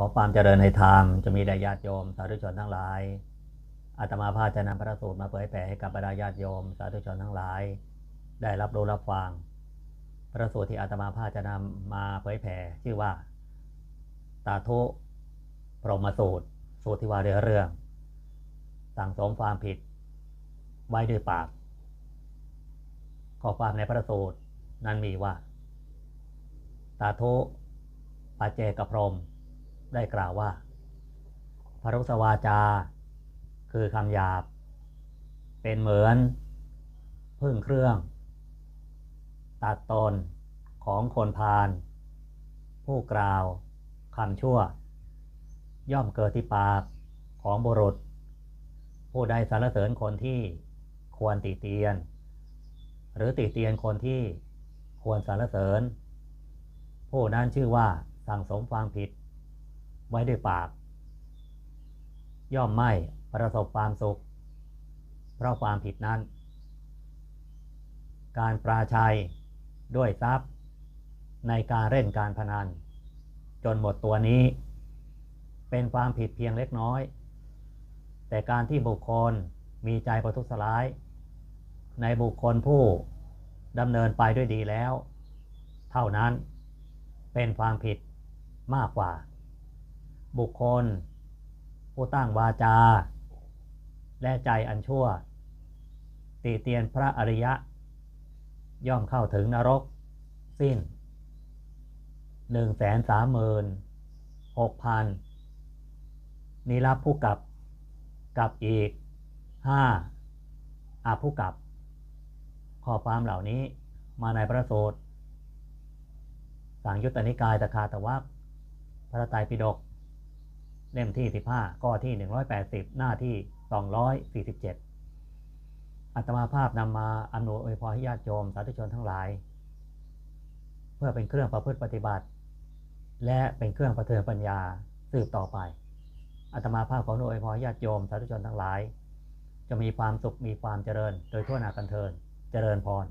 ขอความเจริญในธรรมจะมีแด่ญาติโยม สาธุชนทั้งหลาย อาตมาภาพจะนำพระสูตรมาเผยแผ่ให้กับบรรดาญาติโยม สาธุชนทั้งหลาย ได้รับรู้รับฟัง พระสูตรที่อาตมาภาพจะนำมาเผยแผ่ชื่อว่า ตาทุพรหมสูตร สูตรที่ว่าด้วยเรื่อง สั่งสมความผิด ไว้ด้วยปาก ข้อความในพระสูตรนั้นมีว่า ตาทุปัจเจกพรหม ได้กล่าวว่าพรุสวาจา คือคำหยาบ เป็นเหมือน พึ่งเครื่อง ตัดตนของคนพาลผู้กล่าวคำชั่ว ย่อมเกิดที่ปากของบุรุษ ผู้ใดสรรเสริญคนที่ควรติเตียน หรือติเตียนคนที่ควรสรรเสริญ ผู้นั้นชื่อว่าสั่งสมความผิด ไว้ด้วยปาก ย่อมไม่ประสบความสุข เพราะความผิดนั้น การปราชัยด้วยทรัพย์ ในการเล่นการพนัน จนหมดตัวนี้ เป็นความผิดเพียงเล็กน้อย แต่การที่บุคคลมีใจประทุษร้าย ในบุคคลผู้ดำเนินไปด้วยดีแล้ว เท่านั้นเป็นความผิดมากกว่า บุคคล ผู้ตั้งวาจา และใจอันชั่ว ตีเตียนพระอริยะ ย่อมเข้าถึงนรก สิ้นหนึ่งแสนสามหมื่นหกพันนิรับผู้กับกับอีกห้าอาผู้กับ ข้อความเหล่านี้มาในพระสูตรสังยุตตนิกายตะคาตวักพระไตรปิฎก เล่มที่ 15 ข้อที่ 180 หน้าที่ 247 อัตมาภาพนำมาอำนวยอวยพรให้ญาติโยมสาธุชนทั้งหลาย เพื่อเป็นเครื่องประพฤติปฏิบัติ และเป็นเครื่องประเทืองปัญญาสืบต่อไป อัตมาภาพของอวยพรญาติโยมสาธุชนทั้งหลาย จะมีความสุขมีความเจริญ โดยทั่วหน้ากันเทินเจริญพร